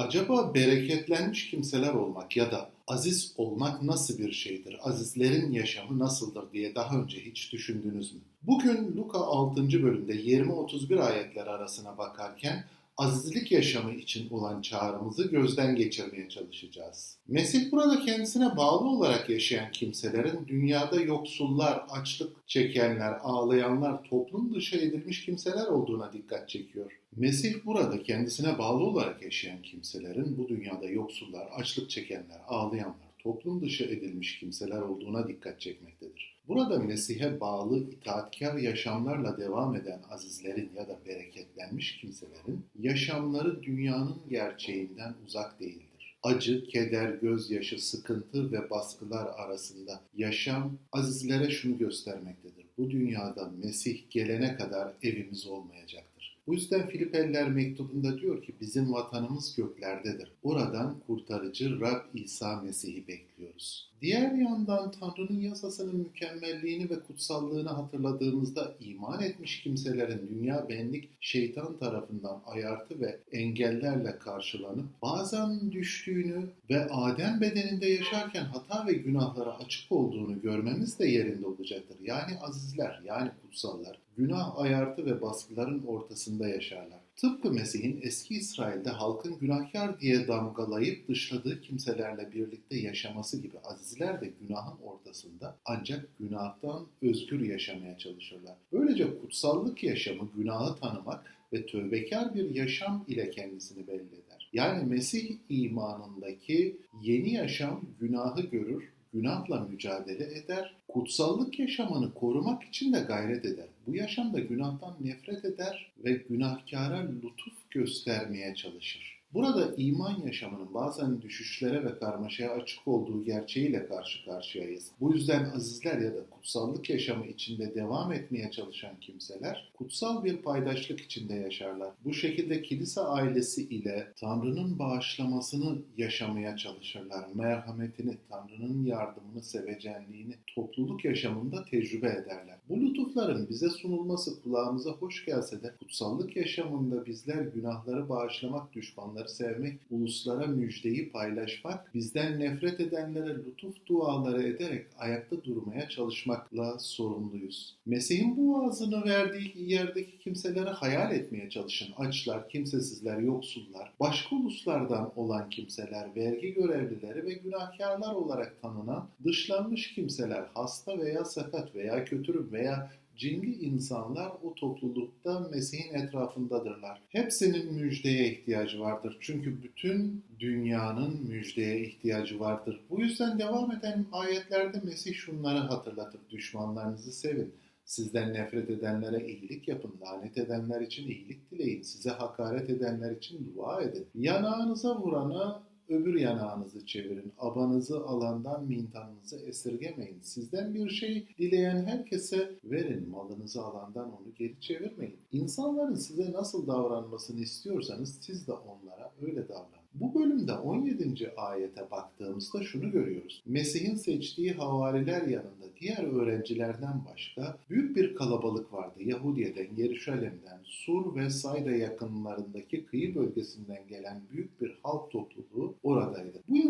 Acaba bereketlenmiş kimseler olmak ya da aziz olmak nasıl bir şeydir? Azizlerin yaşamı nasıldır diye daha önce hiç düşündünüz mü? Bugün Luka 6. bölümde 20-31 ayetler arasına bakarken azizlik yaşamı için olan çağrımızı gözden geçirmeye çalışacağız. Mesih burada kendisine bağlı olarak yaşayan kimselerin dünyada yoksullar, açlık çekenler, ağlayanlar, toplum dışı edilmiş kimseler olduğuna dikkat çekiyor. Mesih burada kendisine bağlı olarak yaşayan kimselerin bu dünyada yoksullar, açlık çekenler, ağlayanlar, toplum dışı edilmiş kimseler olduğuna dikkat çekmektedir. Burada Mesih'e bağlı itaatkar yaşamlarla devam eden azizlerin ya da bereketlenmiş kimselerin yaşamları dünyanın gerçeğinden uzak değildir. Acı, keder, gözyaşı, sıkıntı ve baskılar arasında yaşam azizlere şunu göstermektedir. Bu dünyada Mesih gelene kadar evimiz olmayacaktır. Bu yüzden Filipeliler mektubunda diyor ki bizim vatanımız göklerdedir. Oradan kurtarıcı Rab İsa Mesih'i bekliyoruz. Diğer yandan Tanrı'nın yasasının mükemmelliğini ve kutsallığını hatırladığımızda iman etmiş kimselerin dünya benlik şeytan tarafından ayartı ve engellerle karşılanıp bazen düştüğünü ve Adem bedeninde yaşarken hata ve günahlara açık olduğunu görmemiz de yerinde olacaktır. Yani azizler, yani kutsallar günah ayartı ve baskıların ortasında yaşarlar. Tıpkı Mesih'in eski İsrail'de halkın günahkar diye damgalayıp dışladığı kimselerle birlikte yaşaması gibi azizler de günahın ortasında ancak günahtan özgür yaşamaya çalışırlar. Böylece kutsallık yaşamı günahı tanımak ve tövbekar bir yaşam ile kendisini belli eder. Yani Mesih imanındaki yeni yaşam günahı görür, günahla mücadele eder, kutsallık yaşamını korumak için de gayret eder. Bu yaşamda günahtan nefret eder ve günahkara lütuf göstermeye çalışır. Burada iman yaşamının bazen düşüşlere ve karmaşaya açık olduğu gerçeğiyle karşı karşıyayız. Bu yüzden azizler ya da kutsallık yaşamı içinde devam etmeye çalışan kimseler kutsal bir paydaşlık içinde yaşarlar. Bu şekilde kilise ailesi ile Tanrı'nın bağışlamasını yaşamaya çalışırlar. Merhametini, Tanrı'nın yardımını, sevecenliğini topluluk yaşamında tecrübe ederler. Bu lütufların bize sunulması kulağımıza hoş gelse de kutsallık yaşamında bizler günahları bağışlamak, düşmanları sevmek, uluslara müjdeyi paylaşmak, bizden nefret edenlere lütuf duaları ederek ayakta durmaya çalışmakla sorumluyuz. Mesih'in bu vaazını verdiği yerdeki kimseleri hayal etmeye çalışın. Açlar, kimsesizler, yoksullar, başka uluslardan olan kimseler, vergi görevlileri ve günahkarlar olarak tanınan dışlanmış kimseler, hasta veya sakat veya kötürüm veya cinli insanlar o toplulukta Mesih'in etrafındadırlar. Hepsinin müjdeye ihtiyacı vardır. Çünkü bütün dünyanın müjdeye ihtiyacı vardır. Bu yüzden devam eden ayetlerde Mesih şunları hatırlatır. Düşmanlarınızı sevin. Sizden nefret edenlere iyilik yapın, lanet edenler için iyilik dileyin, size hakaret edenler için dua edin. Yanağınıza vurana öbür yanağınızı çevirin. Abanızı alandan mintanınızı esirgemeyin. Sizden bir şey dileyen herkese verin. Malınızı alandan onu geri çevirmeyin. İnsanların size nasıl davranmasını istiyorsanız siz de onlara öyle davranın. Bu bölümde 17. ayete baktığımızda şunu görüyoruz. Mesih'in seçtiği havariler yanında diğer öğrencilerden başka büyük bir kalabalık vardı. Yahudiye'den, Yeruşalim'den, Sur ve Sayda yakınlarındaki kıyı bölgesinden gelen büyük bir halk topluluğu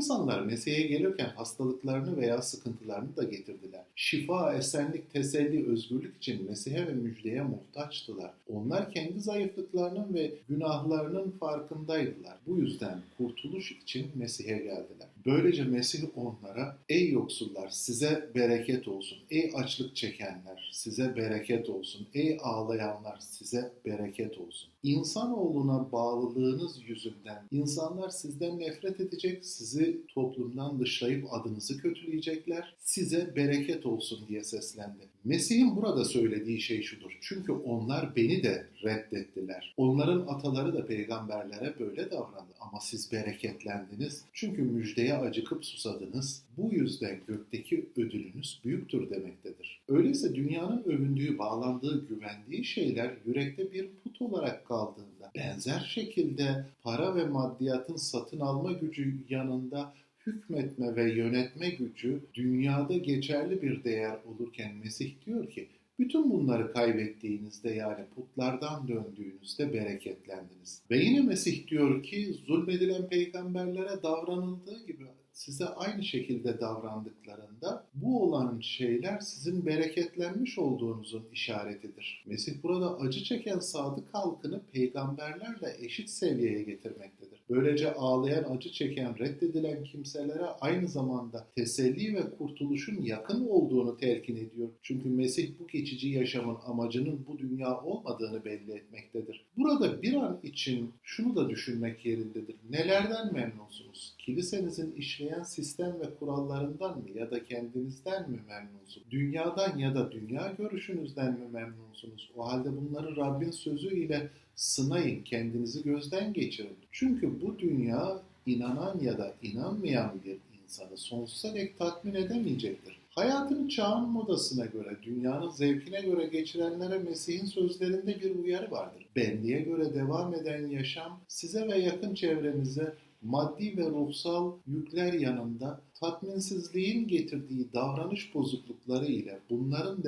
insanlar Mesih'e gelirken hastalıklarını veya sıkıntılarını da getirdiler. Şifa, esenlik, teselli, özgürlük için Mesih'e ve müjdeye muhtaçtılar. Onlar kendi zayıflıklarının ve günahlarının farkındaydılar. Bu yüzden kurtuluş için Mesih'e geldiler. Böylece Mesih onlara ey yoksullar size bereket olsun. Ey açlık çekenler size bereket olsun. Ey ağlayanlar size bereket olsun. İnsanoğluna bağlılığınız yüzünden insanlar sizden nefret edecek, sizi toplumdan dışlayıp adınızı kötüleyecekler. Size bereket olsun diye seslendi. Mesih'in burada söylediği şey şudur. Çünkü onlar beni de reddettiler. Onların ataları da peygamberlere böyle davrandı. Ama siz bereketlendiniz. Çünkü müjdeye acıkıp susadınız. Bu yüzden gökteki ödülünüz büyüktür demektedir. Öyleyse dünyanın övündüğü, bağlandığı, güvendiği şeyler yürekte bir put olarak kaldığında benzer şekilde para ve maddiyatın satın alma gücü yanında hükmetme ve yönetme gücü dünyada geçerli bir değer olurken Mesih diyor ki Bütün bunları kaybettiğinizde yani putlardan döndüğünüzde bereketlendiniz. Ve yine Mesih diyor ki zulmedilen peygamberlere davranıldığı gibi size aynı şekilde davrandıklarında bu olan şeyler sizin bereketlenmiş olduğunuzun işaretidir. Mesih burada acı çeken sadık halkını peygamberlerle eşit seviyeye getirmektedir. Böylece ağlayan, acı çeken, reddedilen kimselere aynı zamanda teselli ve kurtuluşun yakın olduğunu telkin ediyor. Çünkü Mesih bu geçici yaşamın amacının bu dünya olmadığını belli etmektedir. Burada bir an için şunu da düşünmek yerindedir. Nelerden memnunsunuz? Kilisenizin işleyen sistem ve kurallarından mı ya da kendinizden mi memnunsunuz? Dünyadan ya da dünya görüşünüzden mi memnunsunuz? O halde bunları Rabbin sözüyle sınayın, kendinizi gözden geçirin. Çünkü bu dünya inanan ya da inanmayan bir insanı sonsuza dek tatmin edemeyecektir. Hayatını çağın modasına göre, dünyanın zevkine göre geçirenlere Mesih'in sözlerinde bir uyarı vardır. Benliğe göre devam eden yaşam size ve yakın çevrenize maddi ve ruhsal yükler yanında tatminsizliğin getirdiği davranış bozuklukları ile bunların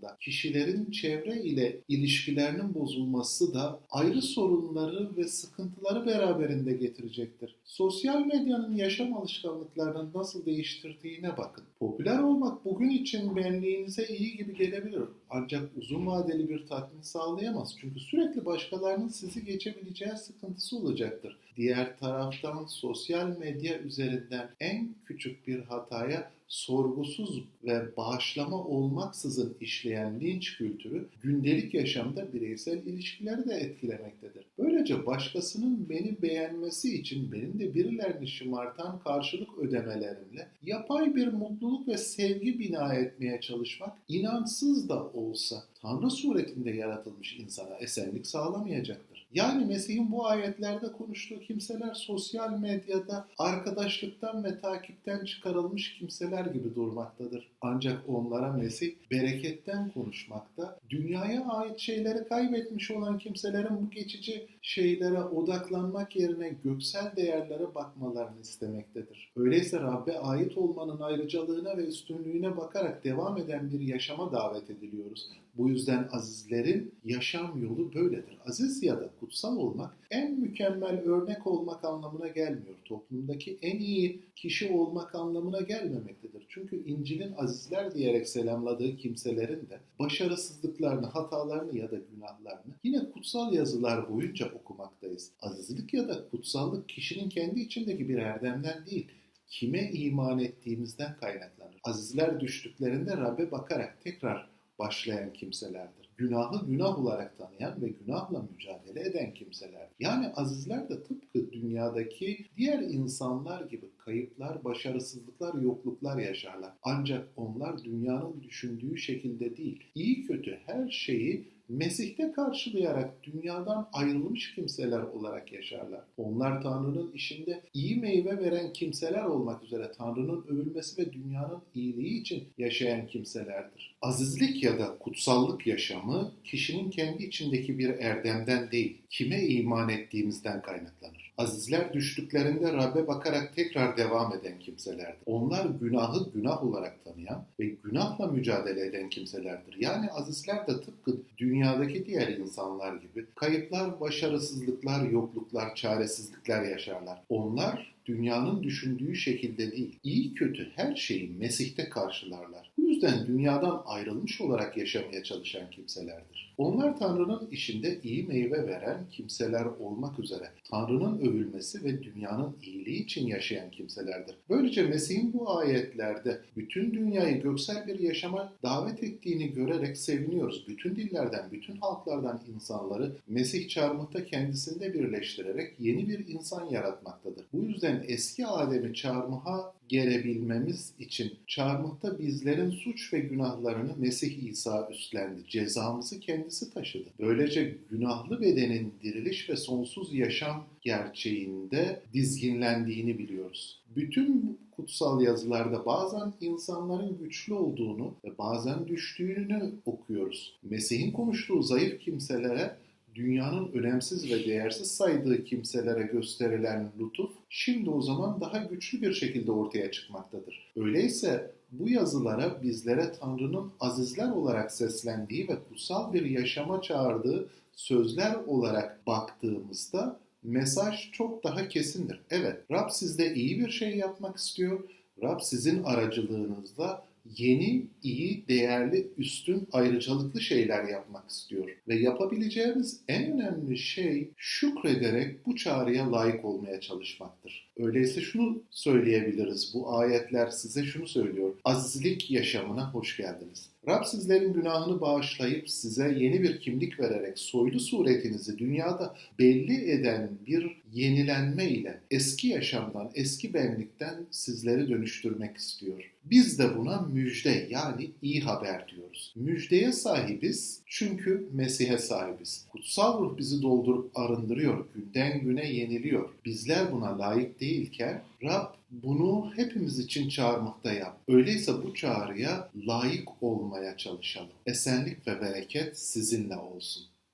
devamında kişilerin çevre ile ilişkilerinin bozulması da ayrı sorunları ve sıkıntıları beraberinde getirecektir. Sosyal medyanın yaşam alışkanlıklarını nasıl değiştirdiğine bakın. Popüler olmak bugün için benliğinize iyi gibi gelebilir. Ancak uzun vadeli bir tatmin sağlayamaz. Çünkü sürekli başkalarının sizi geçebileceği sıkıntısı olacaktır. Diğer taraftan sosyal medya üzerinden en küçük bir hataya sorgusuz ve bağışlama olmaksızın işleyen linç kültürü gündelik yaşamda bireysel ilişkileri de etkilemektedir. Böylece başkasının beni beğenmesi için benim de birilerini şımartan karşılık ödemelerimle yapay bir mutluluk ve sevgi bina etmeye çalışmak inançsız da olsa Tanrı suretinde yaratılmış insana esenlik sağlamayacaktır. Yani Mesih'in bu ayetlerde konuştuğu kimseler sosyal medyada arkadaşlıktan ve takipten çıkarılmış kimseler gibi durmaktadır. Ancak onlara Mesih bereketten konuşmakta, dünyaya ait şeyleri kaybetmiş olan kimselerin bu geçici şeylere odaklanmak yerine göksel değerlere bakmalarını istemektedir. Öyleyse Rabbe ait olmanın ayrıcalığına ve üstünlüğüne bakarak devam eden bir yaşama davet ediliyoruz. Bu yüzden azizlerin yaşam yolu böyledir. Aziz ya da kutsal olmak en mükemmel örnek olmak anlamına gelmiyor. Toplumdaki en iyi kişi olmak anlamına gelmemektedir. Çünkü İncil'in azizler diyerek selamladığı kimselerin de başarısızlıklarını, hatalarını ya da günahlarını yine kutsal yazılar boyunca okumaktayız. Azizlik ya da kutsallık kişinin kendi içindeki bir erdemden değil, kime iman ettiğimizden kaynaklanır. Azizler düştüklerinde Rabbe bakarak tekrar başlayan kimselerdir. Günahı günah olarak tanıyan ve günahla mücadele eden kimseler. Yani azizler de tıpkı dünyadaki diğer insanlar gibi kayıplar, başarısızlıklar, yokluklar yaşarlar. Ancak onlar dünyanın düşündüğü şekilde değil, iyi kötü her şeyi Mesih'te karşılayarak dünyadan ayrılmış kimseler olarak yaşarlar. Onlar Tanrı'nın işinde iyi meyve veren kimseler olmak üzere Tanrı'nın övülmesi ve dünyanın iyiliği için yaşayan kimselerdir. Azizlik ya da kutsallık yaşamı kişinin kendi içindeki bir erdemden değil, kime iman ettiğimizden kaynaklanır. Azizler düştüklerinde Rabbe bakarak tekrar devam eden kimselerdir. Onlar günahı günah olarak tanıyan ve günahla mücadele eden kimselerdir. Yani azizler de tıpkı dünyadaki diğer insanlar gibi kayıplar, başarısızlıklar, yokluklar, çaresizlikler yaşarlar. Onlar dünyanın düşündüğü şekilde değil, iyi kötü her şeyi Mesih'te karşılarlar. Bu yüzden dünyadan ayrılmış olarak yaşamaya çalışan kimselerdir. Onlar Tanrı'nın işinde iyi meyve veren kimseler olmak üzere Tanrı'nın övülmesi ve dünyanın iyiliği için yaşayan kimselerdir. Böylece Mesih'in bu ayetlerde bütün dünyayı göksel bir yaşama davet ettiğini görerek seviniyoruz. Bütün dillerden, bütün halklardan insanları Mesih çarmıhta kendisinde birleştirerek yeni bir insan yaratmaktadır. Bu yüzden eski Adem'i çarmıha gerebilmemiz için çarmıhta bizlerin suç ve günahlarını Mesih İsa üstlendi. Cezamızı kendisi taşıdı. Böylece günahlı bedenin diriliş ve sonsuz yaşam gerçeğinde dizginlendiğini biliyoruz. Bütün kutsal yazılarda bazen insanların güçlü olduğunu ve bazen düştüğünü okuyoruz. Mesih'in konuştuğu zayıf kimselere dünyanın önemsiz ve değersiz saydığı kimselere gösterilen lütuf şimdi o zaman daha güçlü bir şekilde ortaya çıkmaktadır. Öyleyse bu yazılara bizlere Tanrı'nın azizler olarak seslendiği ve kutsal bir yaşama çağırdığı sözler olarak baktığımızda mesaj çok daha kesindir. Evet, Rab sizde iyi bir şey yapmak istiyor. Rab sizin aracılığınızda yeni, iyi, değerli, üstün, ayrıcalıklı şeyler yapmak istiyor. Ve yapabileceğimiz en önemli şey şükrederek bu çağrıya layık olmaya çalışmaktır. Öyleyse şunu söyleyebiliriz. Bu ayetler size şunu söylüyor. Azizlik yaşamına hoş geldiniz. Rab sizlerin günahını bağışlayıp size yeni bir kimlik vererek soylu suretinizi dünyada belli eden bir yenilenme ile eski yaşamdan, eski benlikten sizleri dönüştürmek istiyor. Biz de buna müjde yani iyi haber diyoruz. Müjdeye sahibiz çünkü Mesih'e sahibiz. Kutsal ruh bizi doldurup arındırıyor, günden güne yeniliyor. Bizler buna layık değilken Rab bunu hepimiz için çağırmakta yap. Öyleyse bu çağrıya layık olmaya çalışalım. Esenlik ve bereket sizinle olsun.